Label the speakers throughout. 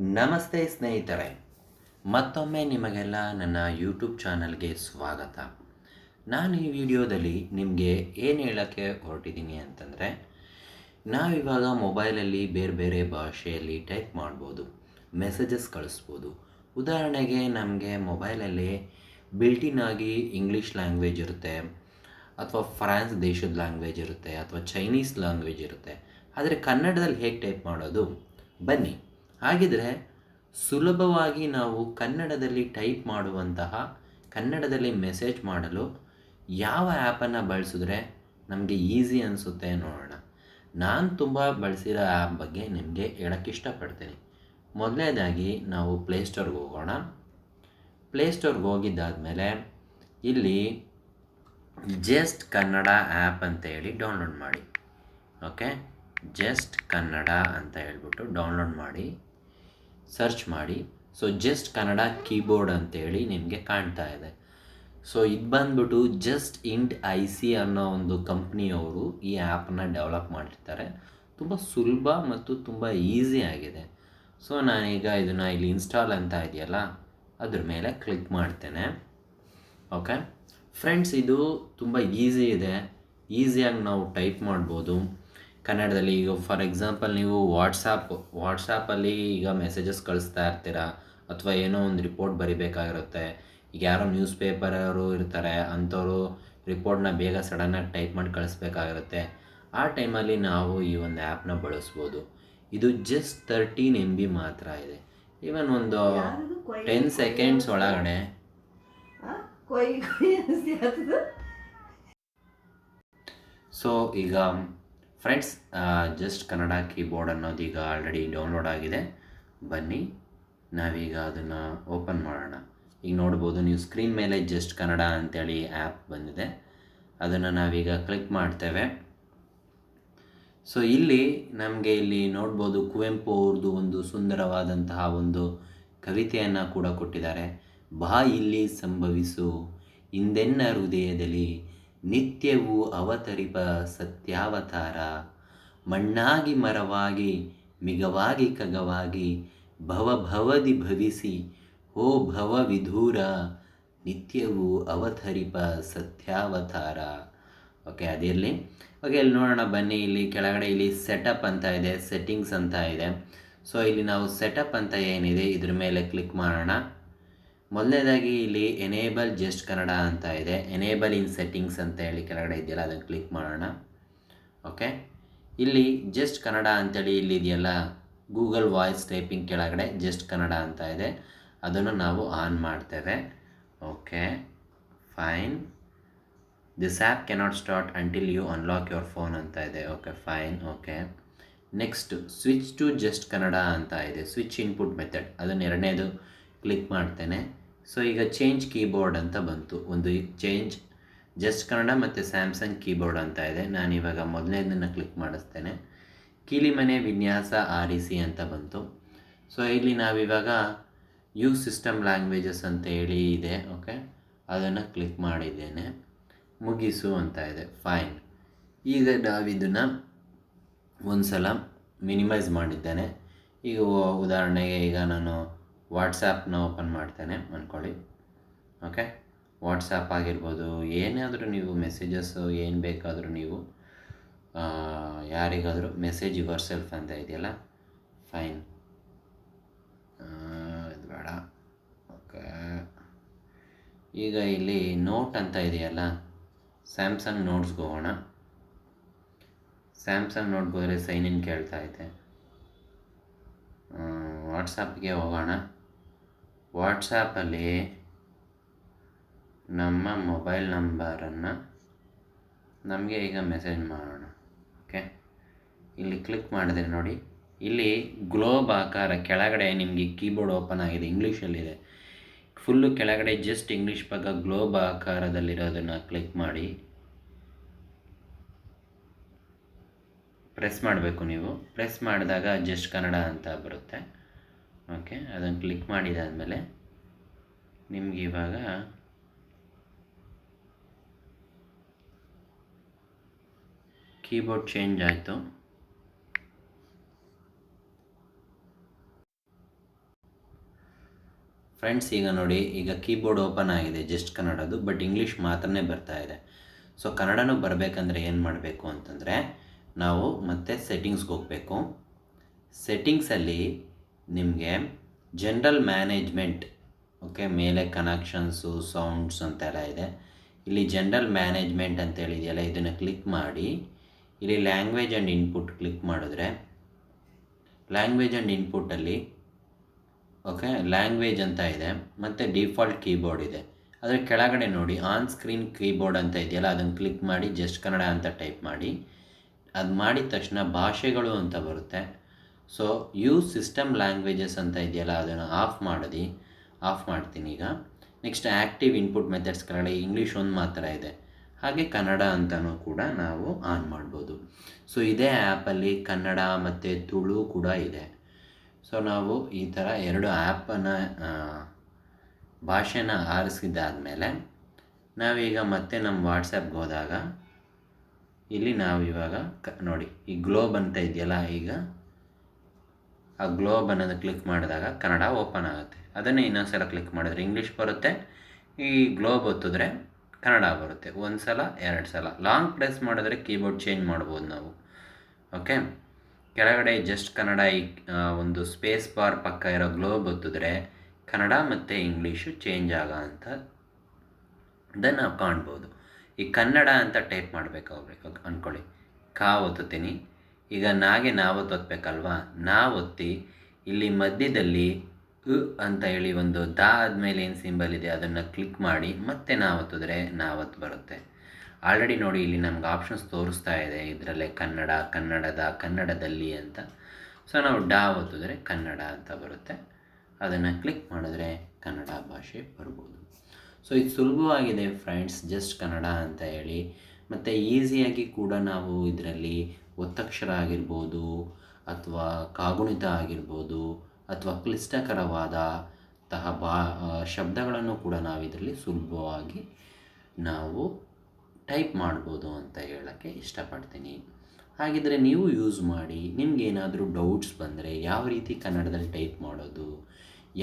Speaker 1: ನಮಸ್ತೆ ಸ್ನೇಹಿತರೆ, ಮತ್ತೊಮ್ಮೆ ನಿಮಗೆಲ್ಲ ನನ್ನ ಯೂಟ್ಯೂಬ್ ಚಾನಲ್ಗೆ ಸ್ವಾಗತ. ನಾನು ಈ ವಿಡಿಯೋದಲ್ಲಿ ನಿಮಗೆ ಏನು ಹೇಳೋಕ್ಕೆ ಹೊರಟಿದ್ದೀನಿ ಅಂತಂದರೆ, ನಾವಿವಾಗ ಮೊಬೈಲಲ್ಲಿ ಬೇರೆ ಬೇರೆ ಭಾಷೆಯಲ್ಲಿ ಟೈಪ್ ಮಾಡ್ಬೋದು ಮೆಸೇಜಸ್ ಕಳಿಸ್ಬೋದು. ಉದಾಹರಣೆಗೆ ನಮಗೆ ಮೊಬೈಲಲ್ಲಿ ಬಿಲ್ಟಿನ್ ಆಗಿ ಇಂಗ್ಲೀಷ್ ಲ್ಯಾಂಗ್ವೇಜ್ ಇರುತ್ತೆ, ಅಥವಾ ಫ್ರಾನ್ಸ್ ದೇಶದ ಲ್ಯಾಂಗ್ವೇಜ್ ಇರುತ್ತೆ, ಅಥವಾ ಚೈನೀಸ್ ಲ್ಯಾಂಗ್ವೇಜ್ ಇರುತ್ತೆ. ಆದರೆ ಕನ್ನಡದಲ್ಲಿ ಹೇಗೆ ಟೈಪ್ ಮಾಡೋದು? ಬನ್ನಿ. ಹಾಗಿದ್ರೆ ಸುಲಭವಾಗಿ ನಾವು ಕನ್ನಡದಲ್ಲಿ ಟೈಪ್ ಮಾಡುವಂತಹ, ಕನ್ನಡದಲ್ಲಿ ಮೆಸೇಜ್ ಮಾಡಲು ಯಾವ ಆ್ಯಪನ್ನು ಬಳಸಿದ್ರೆ ನಮಗೆ ಈಸಿ ಅನಿಸುತ್ತೆ ನೋಡೋಣ. ನಾನು ತುಂಬ ಬಳಸಿರೋ ಆ್ಯಪ್ ಬಗ್ಗೆ ನಿಮಗೆ ಹೇಳೋಕ್ಕೆ ಇಷ್ಟಪಡ್ತೀನಿ. ಮೊದಲನೇದಾಗಿ ನಾವು ಪ್ಲೇಸ್ಟೋರ್ಗೆ ಹೋಗೋಣ. ಪ್ಲೇಸ್ಟೋರ್ಗೆ ಹೋಗಿದ್ದಾದಮೇಲೆ ಇಲ್ಲಿ ಜಸ್ಟ್ ಕನ್ನಡ ಆ್ಯಪ್ ಅಂತ ಹೇಳಿ ಡೌನ್ಲೋಡ್ ಮಾಡಿ. ಓಕೆ ಜಸ್ಟ್ ಕನ್ನಡ ಅಂತ ಹೇಳ್ಬಿಟ್ಟು ಡೌನ್ಲೋಡ್ ಮಾಡಿ. ಸರ್ಚ್ ಮಾಡಿ. ಸೊ ಜಸ್ಟ್ ಕನ್ನಡ ಕೀಬೋರ್ಡ್ ಅಂತೇಳಿ ನಿಮಗೆ ಕಾಣ್ತಾ ಇದೆ. ಸೊ ಇದು ಬಂದ್ಬಿಟ್ಟು ಜಸ್ಟ್ ಇಂಟ್ ಐ ಸಿ ಅನ್ನೋ ಒಂದು ಕಂಪ್ನಿಯವರು ಈ ಆ್ಯಪನ್ನ ಡೆವಲಪ್ ಮಾಡಿರ್ತಾರೆ. ತುಂಬ ಸುಲಭ ಮತ್ತು ತುಂಬ ಈಸಿ ಆಗಿದೆ. ಸೊ ನಾನೀಗ ಇದನ್ನು ಇಲ್ಲಿ ಇನ್ಸ್ಟಾಲ್ ಅಂತ ಇದೆಯಲ್ಲ, ಅದ್ರ ಮೇಲೆ ಕ್ಲಿಕ್ ಮಾಡ್ತೇನೆ. ಓಕೆ ಫ್ರೆಂಡ್ಸ್ ಇದು ತುಂಬ ಈಸಿ ಇದೆ. ಈಸಿಯಾಗಿ ನಾವು ಟೈಪ್ ಮಾಡ್ಬೋದು. ಕನ್ನಡದಲ್ಲಿ ಈಗ ಫಾರ್ ಎಕ್ಸಾಂಪಲ್ ನೀವು ವಾಟ್ಸಾಪ್ ವಾಟ್ಸಾಪಲ್ಲಿ ಈಗ ಮೆಸೇಜಸ್ ಕಳಿಸ್ತಾ ಇರ್ತೀರಾ? ಅಥವಾ ಏನೋ ಒಂದು ರಿಪೋರ್ಟ್ ಬರಿಬೇಕಾಗಿರುತ್ತೆ. ಈಗ ಯಾರೋ ನ್ಯೂಸ್ ಪೇಪರವರು ಇರ್ತಾರೆ ಅಂಥವ್ರು ರಿಪೋರ್ಟ್ನ ಬೇಗ ಸಡನ್ನಾಗಿ ಟೈಪ್ ಮಾಡಿ ಕಳಿಸ್ಬೇಕಾಗಿರುತ್ತೆ. ಆ ಟೈಮಲ್ಲಿ ನಾವು ಈ ಒಂದು ಆ್ಯಪ್ನ ಬಳಸ್ಬೋದು. ಇದು ಜಸ್ಟ್ ತರ್ಟೀನ್ ಎಂ ಬಿ ಮಾತ್ರ ಇದೆ. ಈವನ್ ಒಂದು ಟೆನ್ ಸೆಕೆಂಡ್ಸ್ ಒಳಗಡೆ. ಸೊ ಈಗ ಫ್ರೆಂಡ್ಸ್ ಜಸ್ಟ್ ಕನ್ನಡ ಕೀಬೋರ್ಡ್ ಈಗ ಆಲ್ರೆಡಿ ಡೌನ್ಲೋಡ್ ಆಗಿದೆ. ಬನ್ನಿ, ನಾವೀಗ ಅದನ್ನು ಓಪನ್ ಮಾಡೋಣ. ಈಗ ನೋಡ್ಬೋದು, ನೀವು ಸ್ಕ್ರೀನ್ ಮೇಲೆ ಜಸ್ಟ್ ಕನ್ನಡ ಅಂತೇಳಿ ಆ್ಯಪ್ ಬಂದಿದೆ. ಅದನ್ನು ನಾವೀಗ ಕ್ಲಿಕ್ ಮಾಡ್ತೇವೆ. ಸೊ ಇಲ್ಲಿ ನಮಗೆ ಇಲ್ಲಿ ನೋಡ್ಬೋದು, ಕುವೆಂಪು ಅವ್ರದ್ದು ಒಂದು ಸುಂದರವಾದಂತಹ ಒಂದು ಕವಿತೆಯನ್ನು ಕೂಡ ಕೊಟ್ಟಿದ್ದಾರೆ. ಬಾ ಇಲ್ಲಿ ಸಂಭವಿಸು ಇಂದೆನ್ನ ಹೃದಯದಲ್ಲಿ ನಿತ್ಯವೂ ಅವತರಿಪ ಸತ್ಯಾವತಾರ. ಮಣ್ಣಾಗಿ ಮರವಾಗಿ, ಮಿಗವಾಗಿ ಕಗವಾಗಿ ಭವಭವದಿ ಭವಿಸಿ, ಹೋ ಭವ ವಿಧೂರ, ನಿತ್ಯವೂ ಅವತರಿಪ ಸತ್ಯಾವತಾರ. ಓಕೆ, ಅದಿರಲಿ. ಓಕೆ, ಇಲ್ಲಿ ನೋಡೋಣ, ಬನ್ನಿ, ಇಲ್ಲಿ ಕೆಳಗಡೆ ಇಲ್ಲಿ ಸೆಟಪ್ ಅಂತ ಇದೆ ಸೆಟ್ಟಿಂಗ್ಸ್ ಅಂತ ಇದೆ. ಸೊ ಇಲ್ಲಿ ನಾವು ಸೆಟಪ್ ಅಂತ ಏನಿದೆ, ಇದ್ರ ಮೇಲೆ ಕ್ಲಿಕ್ ಮಾಡೋಣ. ಮೊದಲನೇದಾಗಿ ಇಲ್ಲಿ ಎನೇಬಲ್ ಜಸ್ಟ್ ಕನ್ನಡ ಅಂತ ಇದೆ. ಎನೇಬಲ್ ಇನ್ ಸೆಟ್ಟಿಂಗ್ಸ್ ಅಂತ ಹೇಳಿ ಕೆಳಗಡೆ ಇದೆಯಲ್ಲ, ಅದನ್ನು ಕ್ಲಿಕ್ ಮಾಡೋಣ. ಓಕೆ ಇಲ್ಲಿ ಜಸ್ಟ್ ಕನ್ನಡ ಅಂತೇಳಿ ಇಲ್ಲಿ ಇದೆಯಲ್ಲ ಗೂಗಲ್ ವಾಯ್ಸ್ ಟೈಪಿಂಗ್ ಕೆಳಗಡೆ ಜಸ್ಟ್ ಕನ್ನಡ ಅಂತ ಇದೆ. ಅದನ್ನು ನಾವು ಆನ್ ಮಾಡ್ತೇವೆ. Okay fine this app cannot start until you unlock your phone ಅಂತ ಇದೆ. Okay fine okay next switch to just Kannada ಅಂತ ಇದೆ. ಸ್ವಿಚ್ ಇನ್ಪುಟ್ ಮೆಥಡ್ ಅದನ್ನು ಎರಡನೇದು ಕ್ಲಿಕ್ ಮಾಡ್ತೇನೆ. ಸೊ ಈಗ ಚೇಂಜ್ ಕೀಬೋರ್ಡ್ ಅಂತ ಬಂತು. ಒಂದು ಚೇಂಜ್ ಜಸ್ಟ್ ಕನ್ನಡ ಮತ್ತು ಸ್ಯಾಮ್ಸಂಗ್ ಕೀಬೋರ್ಡ್ ಅಂತ ಇದೆ. ನಾನು ಇವಾಗ ಮೊದಲನೇದನ್ನು ಕ್ಲಿಕ್ ಮಾಡಿಸ್ತೇನೆ. ಕೀಲಿಮನೆ ವಿನ್ಯಾಸ ಆರಿಸಿ ಅಂತ ಬಂತು. ಸೊ ಇಲ್ಲಿ ನಾವಿವಾಗ ಯು ಸಿಸ್ಟಮ್ ಲ್ಯಾಂಗ್ವೇಜಸ್ ಅಂತ ಹೇಳಿ ಇದೆ ಓಕೆ ಅದನ್ನು ಕ್ಲಿಕ್ ಮಾಡಿದ್ದೇನೆ. ಮುಗಿಸು ಅಂತ ಇದೆ. ಫೈನ್ ಈಗ ನಾವಿದನ್ನು ಒಂದು ಸಲ ಮಿನಿಮೈಸ್ ಮಾಡಿದ್ದೇನೆ. ಈಗ ಉದಾಹರಣೆಗೆ ಈಗ ನಾನು ವಾಟ್ಸಾಪ್ನ ಓಪನ್ ಮಾಡ್ತೇನೆ ಅಂದ್ಕೊಳ್ಳಿ. ಓಕೆ? ವಾಟ್ಸಾಪ್ ಆಗಿರ್ಬೋದು, ಏನಾದರೂ ನೀವು ಮೆಸೇಜಸ್ಸು ಏನು ಬೇಕಾದರೂ ನೀವು ಯಾರಿಗಾದರೂ ಮೆಸೇಜ್ ಯುವರ್ ಸೆಲ್ಫ್ ಅಂತ ಇದೆಯಲ್ಲ? ಫೈನ್. ಇದು ಬೇಡ. ಓಕೆ. ಈಗ ಇಲ್ಲಿ ನೋಟ್ ಅಂತ ಇದೆಯಲ್ಲ? ಸ್ಯಾಮ್ಸಂಗ್ ನೋಟ್ಸ್ಗೆ ಹೋಗೋಣ. ಸ್ಯಾಮ್ಸಂಗ್ ನೋಟ್ಗೆ ಹೋದರೆ ಸೈನ್ ಇನ್ ಕೇಳ್ತಾ ಐತೆ. ವಾಟ್ಸಪ್ಗೆ ಹೋಗೋಣ. ವಾಟ್ಸಾಪಲ್ಲಿ ನಮ್ಮ ಮೊಬೈಲ್ ನಂಬರನ್ನು ನಮಗೆ ಈಗ ಮೆಸೇಜ್ ಮಾಡೋಣ, ಓಕೆ? ಇಲ್ಲಿ ಕ್ಲಿಕ್ ಮಾಡಿದ್ರೆ ನೋಡಿ. ಇಲ್ಲಿ ಗ್ಲೋಬ್ ಆಕಾರ ಕೆಳಗಡೆ ನಿಮಗೆ ಕೀಬೋರ್ಡ್ ಓಪನ್ ಆಗಿದೆ, ಇಂಗ್ಲೀಷಲ್ಲಿದೆ. ಫುಲ್ಲು ಕೆಳಗಡೆ ಜಸ್ಟ್ ಇಂಗ್ಲೀಷ್ ಪಕ್ಕ ಗ್ಲೋಬ್ ಆಕಾರದಲ್ಲಿರೋದನ್ನು ಕ್ಲಿಕ್ ಮಾಡಿ. ಪ್ರೆಸ್ ಮಾಡಬೇಕು ನೀವು. ಪ್ರೆಸ್ ಮಾಡಿದಾಗ ಜಸ್ಟ್ ಕನ್ನಡ ಅಂತ ಬರುತ್ತೆ. ಓಕೆ, ಅದನ್ನು ಕ್ಲಿಕ್ ಮಾಡಿದಾದಮೇಲೆ ನಿಮ್ಗೆ ಇವಾಗ ಕೀಬೋರ್ಡ್ ಚೇಂಜ್ ಆಯಿತು. ಫ್ರೆಂಡ್ಸ್, ಈಗ ನೋಡಿ, ಈಗ ಕೀಬೋರ್ಡ್ ಓಪನ್ ಆಗಿದೆ ಜಸ್ಟ್ ಕನ್ನಡದು ಬಟ್ ಇಂಗ್ಲೀಷ್ ಮಾತ್ರನೇ ಬರ್ತಾ ಇದೆ. ಸೊ ಕನ್ನಡನೂ ಬರಬೇಕಂದ್ರೆ ಏನು ಮಾಡಬೇಕು ಅಂತಂದರೆ, ನಾವು ಮತ್ತೆ ಸೆಟ್ಟಿಂಗ್ಸ್ಗೆ ಹೋಗಬೇಕು. ಸೆಟ್ಟಿಂಗ್ಸಲ್ಲಿ ನಿಮಗೆ ಜನರಲ್ ಮ್ಯಾನೇಜ್ಮೆಂಟ್ ಓಕೆ ಮೇಲೆ ಕನೆಕ್ಷನ್ಸು ಸೌಂಡ್ಸ್ ಅಂತೆಲ್ಲ ಇದೆ. ಇಲ್ಲಿ ಜನರಲ್ ಮ್ಯಾನೇಜ್ಮೆಂಟ್ ಅಂತ ಇದನ್ನು ಕ್ಲಿಕ್ ಮಾಡಿ. ಇಲ್ಲಿ ಲ್ಯಾಂಗ್ವೇಜ್ ಆ್ಯಂಡ್ ಇನ್ಪುಟ್ ಕ್ಲಿಕ್ ಮಾಡಿದ್ರೆ ಲ್ಯಾಂಗ್ವೇಜ್ ಆ್ಯಂಡ್ ಇನ್ಪುಟ್ಟಲ್ಲಿ ಓಕೆ ಲ್ಯಾಂಗ್ವೇಜ್ ಅಂತ ಇದೆ, ಮತ್ತು ಡಿಫಾಲ್ಟ್ ಕೀಬೋರ್ಡ್ ಇದೆ. ಅದರ ಕೆಳಗಡೆ ನೋಡಿ ಆನ್ ಸ್ಕ್ರೀನ್ ಕೀಬೋರ್ಡ್ ಅಂತ ಇದೆಯಲ್ಲ, ಅದನ್ನು ಕ್ಲಿಕ್ ಮಾಡಿ ಜಸ್ಟ್ ಕನ್ನಡ ಅಂತ ಟೈಪ್ ಮಾಡಿ. ಅದು ಮಾಡಿದ ತಕ್ಷಣ ಭಾಷೆಗಳು ಅಂತ ಬರುತ್ತೆ. ಸೊ ಯೂಸ್ ಸಿಸ್ಟಮ್ ಲ್ಯಾಂಗ್ವೇಜಸ್ ಅಂತ ಇದೆಯಲ್ಲ, ಅದನ್ನು ಆಫ್ ಮಾಡಿದಿ ಆಫ್ ಮಾಡ್ತೀನಿ ಈಗ. Next active input methods Kannada English ಒಂದು ಮಾತ್ರ ಇದೆ. ಹಾಗೆ ಕನ್ನಡ ಅಂತಲೂ ಕೂಡ ನಾವು ಆನ್ ಮಾಡ್ಬೋದು. ಸೊ ಇದೇ ಆ್ಯಪಲ್ಲಿ ಕನ್ನಡ ಮತ್ತು ತುಳು ಕೂಡ ಇದೆ. ಸೊ ನಾವು ಈ ಥರ ಎರಡು ಆ್ಯಪನ್ನು ಭಾಷೆನ ಆರಿಸಿದ್ದಾದಮೇಲೆ ನಾವೀಗ ಮತ್ತೆ ನಮ್ಮ ವಾಟ್ಸಪ್ಗೆ ಹೋದಾಗ, ಇಲ್ಲಿ ನಾವು ಇವಾಗ ಕ, ನೋಡಿ, ಈ ಗ್ಲೋಬ್ ಅಂತ ಇದೆಯಲ್ಲ ಈಗ ಆ ಗ್ಲೋಬ್ ಅನ್ನೋದು ಕ್ಲಿಕ್ ಮಾಡಿದಾಗ ಕನ್ನಡ ಓಪನ್ ಆಗುತ್ತೆ. ಅದನ್ನೇ ಇನ್ನೊಂದು ಸಲ ಕ್ಲಿಕ್ ಮಾಡಿದ್ರೆ ಇಂಗ್ಲೀಷ್ ಬರುತ್ತೆ. ಈ ಗ್ಲೋಬ್ ಒತ್ತಿದ್ರೆ ಕನ್ನಡ ಬರುತ್ತೆ. ಒಂದು ಸಲ, ಎರಡು ಸಲ. ಲಾಂಗ್ ಪ್ರೆಸ್ ಮಾಡಿದ್ರೆ ಕೀಬೋರ್ಡ್ ಚೇಂಜ್ ಮಾಡ್ಬೋದು ನಾವು. ಓಕೆ ಕೆಳಗಡೆ ಜಸ್ಟ್ ಕನ್ನಡ ಈ ಒಂದು ಸ್ಪೇಸ್ ಬಾರ್ ಪಕ್ಕ ಇರೋ ಗ್ಲೋಬ್ ಒತ್ತಿದ್ರೆ ಕನ್ನಡ ಮತ್ತು ಇಂಗ್ಲೀಷು ಚೇಂಜ್ ಆಗೋ ಅಂತ ನಾವು ಕಾಣ್ಬೋದು. ಈ ಕನ್ನಡ ಅಂತ ಟೈಪ್ ಮಾಡಬೇಕು ಹೋಗ್ಬೇಕು ಅಂದ್ಕೊಳ್ಳಿ ಕಾ ಒತ್ತುತ್ತೀನಿ. ಈಗ ನಾಗೆ ನಾವು ಒತ್ತಬೇಕಲ್ವಾ ನಾ ಒತ್ತಿ, ಇಲ್ಲಿ ಮಧ್ಯದಲ್ಲಿ ಉ ಅಂತ ಹೇಳಿ ಒಂದು ದ ಆದಮೇಲೆ ಏನು ಸಿಂಬಲ್ ಇದೆ ಅದನ್ನು ಕ್ಲಿಕ್ ಮಾಡಿ ಮತ್ತೆ ನಾ ಒತ್ತಿದ್ರೆ ನಾವತ್ತು ಬರುತ್ತೆ. ಆಲ್ರೆಡಿ ನೋಡಿ ಇಲ್ಲಿ ನಮ್ಗೆ ಆಪ್ಷನ್ಸ್ ತೋರಿಸ್ತಾ ಇದೆ ಇದರಲ್ಲೇ ಕನ್ನಡ, ಕನ್ನಡದ, ಕನ್ನಡದಲ್ಲಿ ಅಂತ. ಸೊ ನಾವು ಡಾ ಒತ್ತಿದ್ರೆ ಕನ್ನಡ ಅಂತ ಬರುತ್ತೆ. ಅದನ್ನು ಕ್ಲಿಕ್ ಮಾಡಿದ್ರೆ ಕನ್ನಡ ಭಾಷೆ ಬರ್ಬೋದು. ಸೊ ಇದು ಸುಲಭವಾಗಿದೆ ಫ್ರೆಂಡ್ಸ್ ಜಸ್ಟ್ ಕನ್ನಡ ಅಂತ ಹೇಳಿ. ಮತ್ತು ಈಸಿಯಾಗಿ ಕೂಡ ನಾವು ಇದರಲ್ಲಿ ಒತ್ತಕ್ಷರ ಆಗಿರ್ಬೋದು ಅಥವಾ ಕಾಗುಣಿತ ಆಗಿರ್ಬೋದು ಅಥವಾ ಕ್ಲಿಷ್ಟಕರವಾದ ತಹ ಬಾ ಶಬ್ದಗಳನ್ನು ಕೂಡ ನಾವು ಇದರಲ್ಲಿ ಸುಲಭವಾಗಿ ನಾವು ಟೈಪ್ ಮಾಡ್ಬೋದು ಅಂತ ಹೇಳೋಕ್ಕೆ ಇಷ್ಟಪಡ್ತೀನಿ. ಹಾಗಿದ್ರೆ ನೀವು ಯೂಸ್ ಮಾಡಿ, ನಿಮ್ಗೇನಾದರೂ ಡೌಟ್ಸ್ ಬಂದರೆ ಯಾವ ರೀತಿ ಕನ್ನಡದಲ್ಲಿ ಟೈಪ್ ಮಾಡೋದು,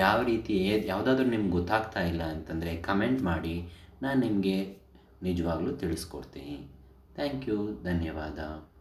Speaker 1: ಯಾವ ರೀತಿ ಯಾವುದಾದ್ರೂ ನಿಮ್ಗೆ ಗೊತ್ತಾಗ್ತಾ ಇಲ್ಲ ಅಂತಂದರೆ ಕಮೆಂಟ್ ಮಾಡಿ, ನಾನು ನಿಮಗೆ ನಿಜವಾಗ್ಲೂ ತಿಳಿಸ್ಕೊಡ್ತೀನಿ. ಥ್ಯಾಂಕ್ ಯು, ಧನ್ಯವಾದ.